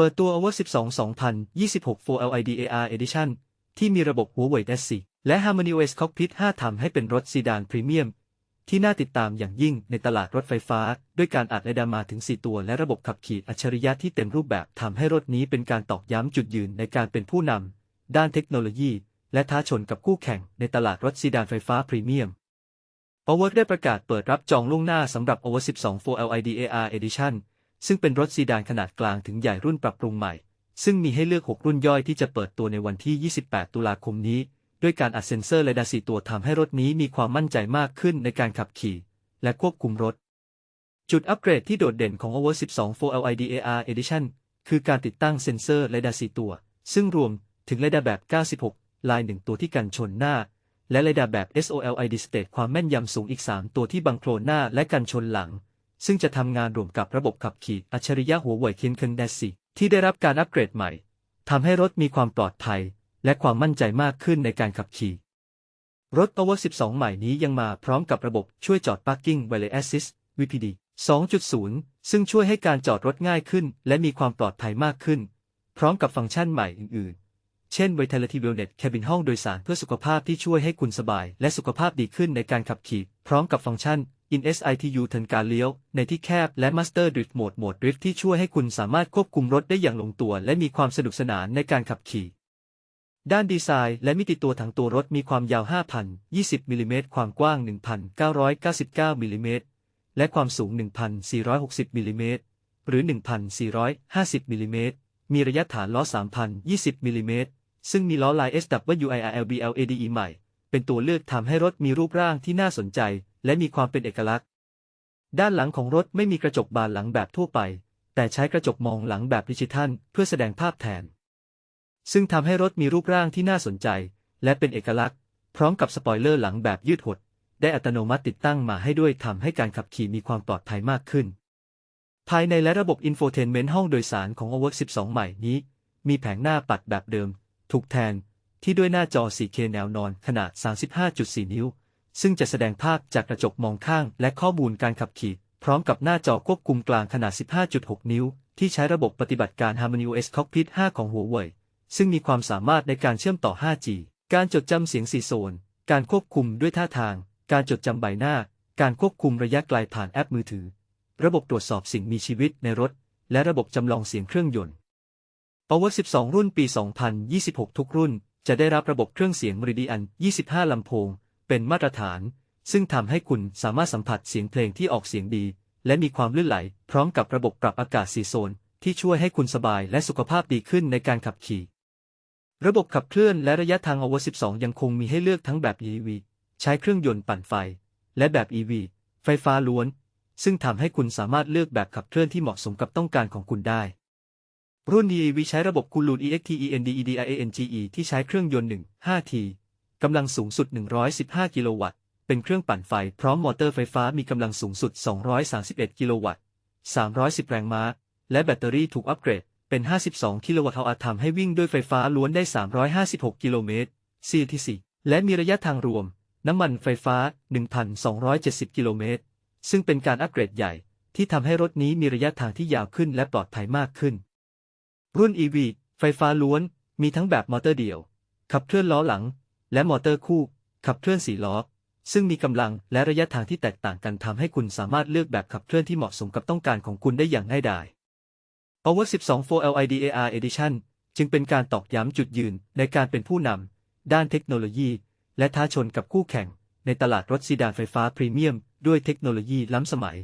ปิดตัว Over 12 2026 4 LID AR Edition ที่มีระบบ Huawei S4 และ HarmonyOS Cockpit 5ทำให้เป็นรถซีดานพรีเมียม ที่น่าติดตามอย่างยิ่งในตลาดรถไฟฟ้า ด้วยการอัดแลดามาถึง 4 ตัว และระบบขับขี่อัจฉริยะที่เต็มรูปแบบทำให้รถนี้เป็นการตอกย้ำจุดยืนในการเป็นผู้นำด้านเทคโนโลยี และท้าชนกับคู่แข่งในตลาดรถซีดานไฟฟ้าพรีเมียม Over ได้ประกาศเปิดรับจองล่วงหน้าสำหรับ Over 12 4 LID AR Edition ซึ่งเป็นรถซีดานขนาดกลางถึงใหญ่รุ่นปรับปรุงใหม่ ซึ่งมีให้เลือก 6 รุ่นย่อยที่จะเปิดตัวในวันที่ 28 ตุลาคมนี้ ด้วยการอัดเซ็นเซอร์และดาสีตัวทำให้รถนี้มีความมั่นใจมากขึ้นในการขับขี่ และควบคุมรถ จุดอัปเกรดที่โดดเด่นของ Over 12 4 LID AR Edition คือการติดตั้งเซ็นเซอร์และดาสีตัว ซึ่งรวมถึงเรดาแบบ 96 ลาย 1 ตัวที่กันชนหน้า และเรดาแบบ SOLID State ความแม่นยำสูงอีก 3 ตัวที่บังโคลนหน้าและกันชนหลัง ซึ่งจะทำงานร่วมกับระบบขับขี่อัจฉริยะหัวเว่ยเคียนเคินเดซีที่ได้รับการอัปเกรดใหม่ทำให้รถมีความปลอดภัย และความมั่นใจมากขึ้นในการขับขี่ รถ Power 12 ใหม่นี้ยังมาพร้อมกับระบบช่วยจอด Parking Valet Assist VPD 2.0 ซึ่งช่วยให้การจอดรถง่ายขึ้น และมีความปลอดภัยมากขึ้น พร้อมกับฟังก์ชันใหม่อื่นๆ เช่น Vitality Wellness Cabin ห้องโดยสารเพื่อสุขภาพที่ช่วยให้คุณสบาย และสุขภาพดีขึ้นในการขับขี่ พร้อมกับฟังก์ชัน In SITU ทันการเลี้ยว ในที่แคบและ Master Drift Mode โหมด Drift ที่ช่วยให้คุณสามารถควบคุมรถได้อย่างลงตัว และมีความสนุกสนานในการขับขี่ ด้านดีไซน์และมิติตัวถังตัวรถมีความยาว 5,020มิลลิเมตรความกว้าง 1,999มิลลิเมตรและความสูง 1,460มิลลิเมตรหรือ 1,450มิลลิเมตรมีระยะฐานล้อ 3,020มิลลิเมตรซึ่งมีล้อลาย SWIRLBLADE ใหม่ เป็นตัวเลือกทำให้รถมีรูปร่างที่น่าสนใจ และมีความเป็นเอกลักษณ์ ด้านหลังของรถไม่มีกระจกบานหลังแบบทั่วไป แต่ใช้กระจกมองหลังแบบดิจิทัลเพื่อแสดงภาพแทน ซึ่งทำให้รถมีรูปร่างที่น่าสนใจ และเป็นเอกลักษณ์ พร้อมกับสปอยเลอร์หลังแบบยืดหด ได้อัตโนมัติติดตั้งมาให้ด้วยทำให้การขับขี่มีความปลอดภัยมากขึ้น ภายในและระบบอินโฟเทนเมนต์ห้องโดยสารของ o w o r 12 ใหม่นี้ มีแผงหน้าปัดแบบเดิม ถูกแทน ที่ด้วยหน้าจอ 4K แนวนอนขนาด 35.4 นิ้ว ซึ่งจะแสดงภาพจากกระจกมองข้างและข้อมูลการขับขี่ พร้อมกับหน้าจอควบคุมกลางขนาด 15.6 นิ้ว ที่ใช้ระบบปฏิบัติการ HarmonyOS Cockpit 5 ของ Huawei ซึ่งมีความสามารถในการเชื่อมต่อ 5G การจดจำเสียง4โซน การควบคุมด้วยท่าทาง การจดจำใบหน้า การควบคุมระยะไกลผ่านแอปมือถือ ระบบตรวจสอบสิ่งมีชีวิตในรถ และระบบจำลองเสียงเครื่องยนต์ Power 12 รุ่นปี 2026 ทุกรุ่น จะได้รับระบบเครื่องเสียง Meridian 25 ลำโพง เป็นมาตรฐาน ซึ่งทำให้คุณสามารถสัมผัสเสียงเพลงที่ออกเสียงดี และมีความลื่นไหล พร้อมกับระบบปรับอากาศ4โซน ที่ช่วยให้คุณสบายและสุขภาพดีขึ้นในการขับขี่ ระบบขับเคลื่อนและระยะทาง Power 12 ยังคงมีให้เลือกทั้งแบบ EV ใช้เครื่องยนต์ปั่นไฟ และแบบ EV ไฟฟ้าล้วน ซึ่งทำให้คุณสามารถเลือกแบบขับเคลื่อนที่เหมาะสมกับต้องการของคุณได้ รุ่น EV ใช้ระบบคูลูน EXTENDEDIANGE ที่ใช้เครื่องยนต์ 1 5T กำลังสูงสุด 115 กิโลวัตต์ เป็นเครื่องปั่นไฟ พร้อมมอเตอร์ไฟฟ้ามีกำลังสูงสุด 231 กิโลวัตต์ 310 แรงม้า และแบตเตอรี่ถูกอัปเกรด เป็น 52 กิโลวัตต์เอาทำให้วิ่งด้วยไฟฟ้าล้วนได้ 356 กิโลเมตร CTC และมีระยะทางรวม น้ำมันไฟฟ้า 1,270 กิโลเมตร ซึ่งเป็นการอัปเกรดใหญ่ ที่ทำให้รถนี้มีระยะทางที่ยาวขึ้นและปลอดภัยมากขึ้น รุ่น EV ไฟฟ้าล้วน มีทั้งแบบมอเตอร์เดี่ยว ขับเคลื่อนล้อหลัง และมอเตอร์คู่ ขับเคลื่อนสี่ล้อ ซึ่งมีกำลังและระยะทางที่แตกต่างกันทำให้คุณสามารถเลือกแบบขับเคลื่อนที่เหมาะสมกับต้องการของคุณได้อย่างง่ายดาย Power 12 4 LID AR Edition จึงเป็นการตอกย้ำจุดยืนในการเป็นผู้นำด้านเทคโนโลยี และท้าชนกับคู่แข่ง ในตลาดรถซีดานไฟฟ้าพรีเมียม ด้วยเทคโนโลยีล้ำสมัย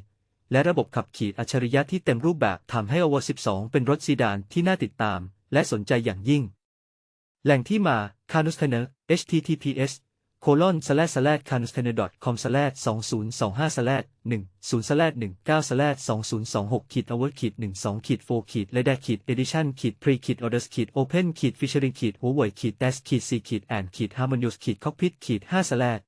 และระบบขับขี่อัจฉริยะที่เต็มรูปแบบทำให้ o w 12 เป็นรถซีดานที่น่าติดตาม และสนใจอย่างยิ่ง แหล่งที่มา c a n u s t a n e r https colon slash slash c a n u s t a n e r com slash 2025 slash 10 slash 19 slash 2026ขีด hour ขีด12ขีด4ขีดและ dash ขีด edition ขีด pre ขีด orders ขีด open ขีด featuring ขีด huawei ขีด dash ขีด c ขีด and ขีด harmonious ขีด cockpit ขีด5 slash